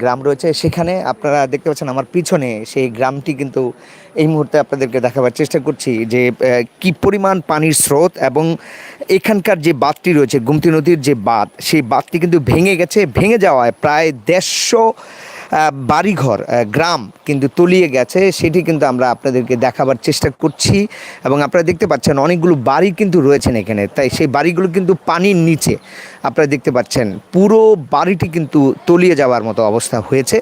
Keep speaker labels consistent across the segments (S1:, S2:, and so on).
S1: গ্রাম রয়েছে। সেখানে আপনারা দেখতে পাচ্ছেন আমার পিছনে সেই গ্রামটি কিন্তু এই মুহূর্তে আপনাদেরকে দেখাবার চেষ্টা করছি যে কি পরিমাণ পানির স্রোত এবং এখানকার যে বাঁধটি রয়েছে, গুমতি নদীর যে বাঁধ, সেই বাঁধটি কিন্তু ভেঙে গেছে। ভেঙে যাওয়ায় প্রায় দেড়শো বাড়িঘর গ্রাম কিন্তু তলিয়ে গেছে, সেটি কিন্তু আমরা আপনাদেরকে দেখাবার চেষ্টা করছি। এবং আপনারা দেখতে পাচ্ছেন অনেকগুলো বাড়ি কিন্তু রয়েছেন এখানে। তাই সেই বাড়িগুলো কিন্তু পানির নিচে। আপনারা দেখতে পাচ্ছেন পুরো বাড়িটি কিন্তু তলিয়ে যাওয়ার মতো অবস্থা হয়েছে।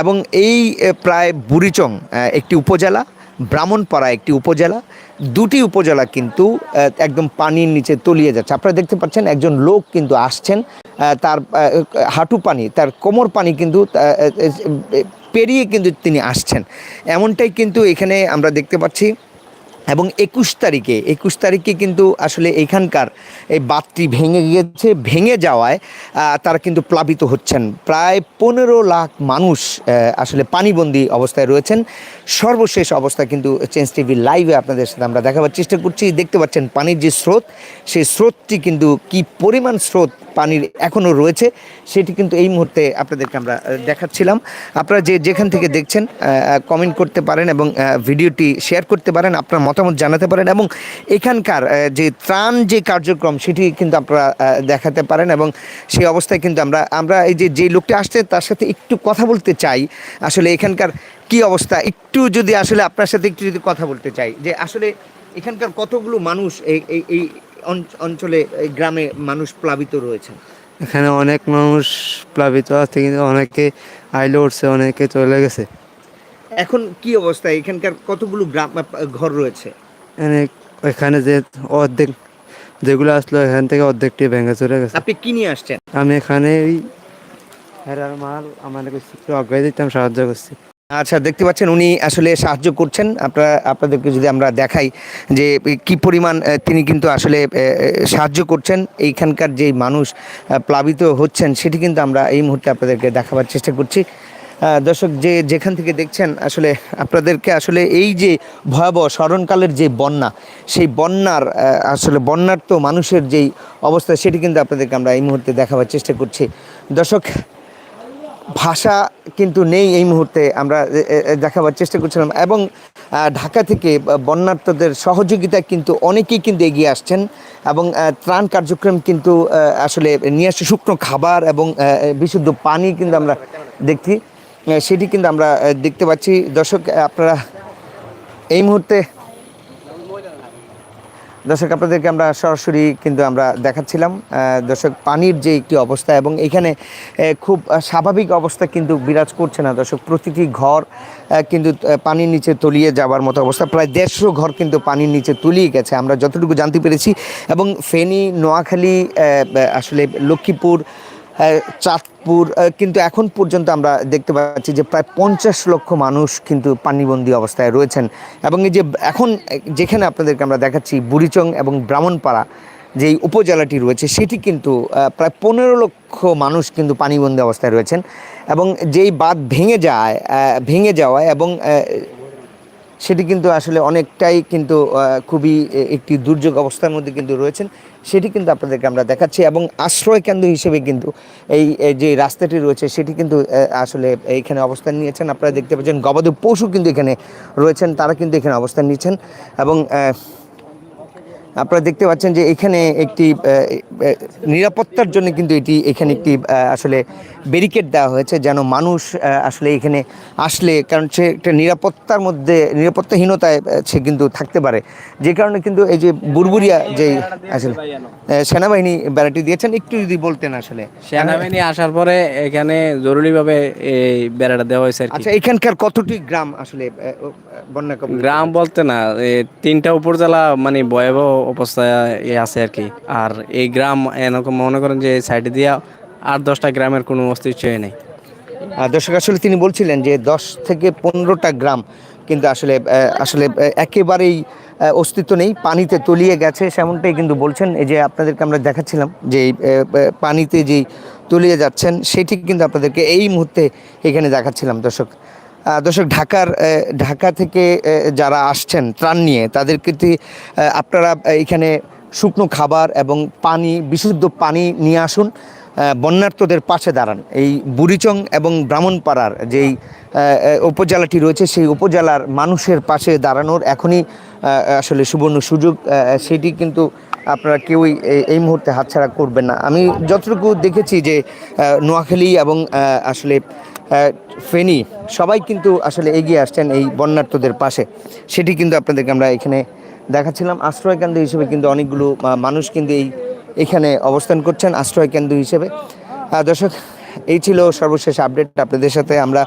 S1: এবং এই প্রায় বুড়িচং একটি উপজেলা ব্রাহ্মণপাড়া একটি উপজেলা। দুটি উপজেলা কিন্তু একদম পানির নিচে তলিয়ে যাচ্ছে। আপনারা দেখতে পাচ্ছেন একজন লোক কিন্তু আসছেন তার হাঁটু পানি, তার কোমর পানি কিন্তু পেরিয়ে কিন্তু তিনি আসছেন। এমনটাই কিন্তু এখানে আমরা দেখতে পাচ্ছি। এবং একুশ তারিখে একুশ তারিখে কিন্তু আসলে এখানকার এই বাঁধটি ভেঙে গিয়েছে, ভেঙে যাওয়ায় তারা কিন্তু প্লাবিত হচ্ছেন। প্রায় পনেরো লাখ মানুষ আসলে পানিবন্দী অবস্থায় রয়েছেন। সর্বশেষ অবস্থা কিন্তু চেঞ্জ টিভি লাইভে আপনাদের সাথে আমরা দেখাবার চেষ্টা করছি। দেখতে পাচ্ছেন পানির যে স্রোত, সেই স্রোতটি কিন্তু কি পরিমাণ স্রোত পানির এখনও রয়েছে, সেটি কিন্তু এই মুহূর্তে আপনাদেরকে আমরা দেখাচ্ছিলাম। আপনারা যে যেখান থেকে দেখছেন কমেন্ট করতে পারেন এবং ভিডিওটি শেয়ার করতে পারেন, আপনার মতামত জানাতে পারেন এবং এখানকার যে ত্রাণ যে কার্যক্রম, সেটি কিন্তু আপনারা দেখাতে পারেন এবং সেই অবস্থায় কিন্তু আমরা আমরা এই যে যেই লোকটি আসছে, তার সাথে একটু কথা বলতে চাই। আসলে এখানকার কি অবস্থা? একটু যদি আসলে আপনার সাথে একটু যদি কথা বলতে চাই, যে আসলে এখানকার কতগুলো মানুষ এই এই অঞ্চলে এই গ্রামে মানুষ প্লাবিত রয়েছেন?
S2: এখানে অনেক মানুষ প্লাবিত আছে কিন্তু অনেকে আইলে উঠছে অনেকে চলে গেছে।
S1: এখন কি অবস্থা? এখানকার কতগুলো গ্রাম ঘর রয়েছে?
S2: অনেক এখানে যে অর্ধেক যেগুলো আসলো এখান থেকে অর্ধেকটি ভেঙে চলে গেছে।
S1: আপনি কি নিয়ে আসছেন?
S2: আমি এখানে হেরার মাল আমাদের একটু আগে দিতাম সাহায্য করছি।
S1: আচ্ছা দেখতে পাচ্ছেন উনি আসলে সাহায্য করছেন। আপনারা, আপনাদেরকে যদি আমরা দেখাই যে কি পরিমাণ তিনি কিন্তু আসলে সাহায্য করছেন, এইখানকার যে মানুষ প্লাবিত হচ্ছেন, সেটি কিন্তু আমরা এই মুহূর্তে আপনাদেরকে দেখাবার চেষ্টা করছি। দর্শক, যে যেখান থেকে দেখছেন, আসলে আপনাদেরকে আসলে এই যে ভয়াবহ স্মরণকালের যে বন্যা, সেই বন্যার আসলে বন্যার তো মানুষের যেই অবস্থা, সেটি কিন্তু আপনাদেরকে আমরা এই মুহূর্তে দেখাবার চেষ্টা করছি। দর্শক ভাষা কিন্তু নেই এই মুহূর্তে আমরা দেখাবার চেষ্টা করছিলাম। এবং ঢাকা থেকে বন্যার্থদের সহযোগিতা কিন্তু অনেকেই কিন্তু এগিয়ে আসছেন এবং ত্রাণ কার্যক্রম কিন্তু আসলে নিয়ে আসছে শুকনো খাবার এবং বিশুদ্ধ পানি কিন্তু আমরা দেখছি। সেটি কিন্তু আমরা দেখতে পাচ্ছি। দর্শক, আপনারা এই মুহূর্তে দর্শক আপনাদেরকে আমরা সরাসরি কিন্তু আমরা দেখাচ্ছিলাম দর্শক পানির যে একটি অবস্থা এবং এখানে খুব স্বাভাবিক অবস্থা কিন্তু বিরাজ করছে না। দর্শক প্রতিটি ঘর কিন্তু পানির নিচে তলিয়ে যাওয়ার মতো অবস্থা। প্রায় দেড়শো ঘর কিন্তু পানির নিচে তলিয়ে গেছে। আমরা যতটুকু জানতে পেরেছি এবং ফেনী নোয়াখালী আসলে লক্ষ্মীপুর আহ, আহ, কিন্তু এখন পর্যন্ত আমরা দেখতে পাচ্ছি যে প্রায় পঞ্চাশ লক্ষ মানুষ কিন্তু পানিবন্দী অবস্থায় রয়েছেন। এবং এই যে এখন যেখানে আপনাদেরকে আমরা দেখাচ্ছি বুড়িচং এবং ব্রাহ্মণপাড়া যেই উপজেলাটি রয়েছে সেটি কিন্তু প্রায় পনেরো লক্ষ মানুষ কিন্তু পানিবন্দী অবস্থায় রয়েছেন। এবং যেই বাঁধ ভেঙে যায় ভেঙে যাওয়ায় এবং সেটি কিন্তু আসলে অনেকটাই কিন্তু খুবই একটি দুর্যোগ অবস্থার মধ্যে কিন্তু রয়েছেন। সেটি কিন্তু আপনাদেরকে আমরা দেখাচ্ছি এবং আশ্রয়কেন্দ্র হিসেবে কিন্তু এই যে রাস্তাটি রয়েছে সেটি কিন্তু আসলে এইখানে অবস্থান নিয়েছেন। আপনারা দেখতে পাচ্ছেন গবাদি পশু কিন্তু এখানে রয়েছেন, তারা কিন্তু এখানে অবস্থান নিচ্ছেন এবং আপনারা দেখতে পাচ্ছেন যে এখানে একটি নিরাপত্তার জন্য কিন্তু এটি এখানে একটি আসলে ব্যারিকেড দেওয়া হয়েছে যেন মানুষ আসলে এখানে আসলে কারণ সে একটা নিরাপত্তার মধ্যে নিরাপত্তাহীনতায় সে কিন্তু থাকতে পারে। যে কারণে কিন্তু এই যে বুরবুরিয়া যে আসলে সেনাবাহিনী বেড়াটি দিয়েছেন একটু যদি বলতেন আসলে।
S3: সেনাবাহিনী আসার পরে এখানে জরুরিভাবে এই বেড়াটা দেওয়া হয়েছে
S1: আচ্ছা এখানকার কতটি গ্রাম আসলে বন্যা
S3: গ্রাম বলতে না তিনটা উপজেলা মানে ভয়াবহ অবস্থায় আছে আর কি। আর এই গ্রাম এরকম মনে করেন যে সাইডে দিয়া আর দশটা গ্রামের কোনো অস্তিত্বই নেই।
S1: দর্শক, আসলে তিনি বলছিলেন যে দশ থেকে পনেরোটা গ্রাম কিন্তু আসলে আসলে একেবারেই অস্তিত্ব নেই, পানিতে তলিয়ে গেছে সেমনটাই কিন্তু বলছেন। এই যে আপনাদেরকে আমরা দেখাচ্ছিলাম যে পানিতে যেই তলিয়ে যাচ্ছেন, সেটি কিন্তু আপনাদেরকে এই মুহূর্তে এখানে দেখাচ্ছিলাম। দর্শক দর্শক ঢাকার ঢাকা থেকে যারা আসছেন ত্রাণ নিয়ে তাদেরকে তি- আহ, আপনারা এখানে শুকনো খাবার এবং পানি বিশুদ্ধ পানি নিয়ে আসুন। বন্যার্থদের পাশে দাঁড়ান। এই বুড়িচং এবং ব্রাহ্মণপাড়ার যেই উপজেলাটি রয়েছে সেই উপজেলার মানুষের পাশে দাঁড়ানোর এখনই আসলে সুবর্ণ সুযোগ। সেটি কিন্তু আপনারা কেউই এই- মুহূর্তে হাতছাড়া করবেন না। আমি যতটুকু দেখেছি যে নোয়াখালী এবং আসলে ফেনী, সবাই কিন্তু আসলে এগিয়ে আসছেন এই বন্যার্থদের পাশে। সেটি কিন্তু আপনাদেরকে আমরা এখানে দেখাচ্ছিলাম। আশ্রয় কেন্দ্র হিসেবে কিন্তু অনেকগুলো মানুষ কিন্তু এই, এখানে অবস্থান করছেন আশ্রয় কেন্দ্র হিসেবে। দর্শক, এই ছিল সর্বশেষ আপডেট আপনাদের সাথে। আমরা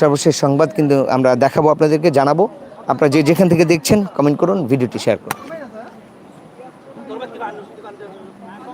S1: সর্বশেষ সংবাদ কিন্তু আমরা দেখাবো আপনাদেরকে, জানাব। আপনারা যে যেখান থেকে দেখছেন কমেন্ট করুন, ভিডিওটি শেয়ার করুন।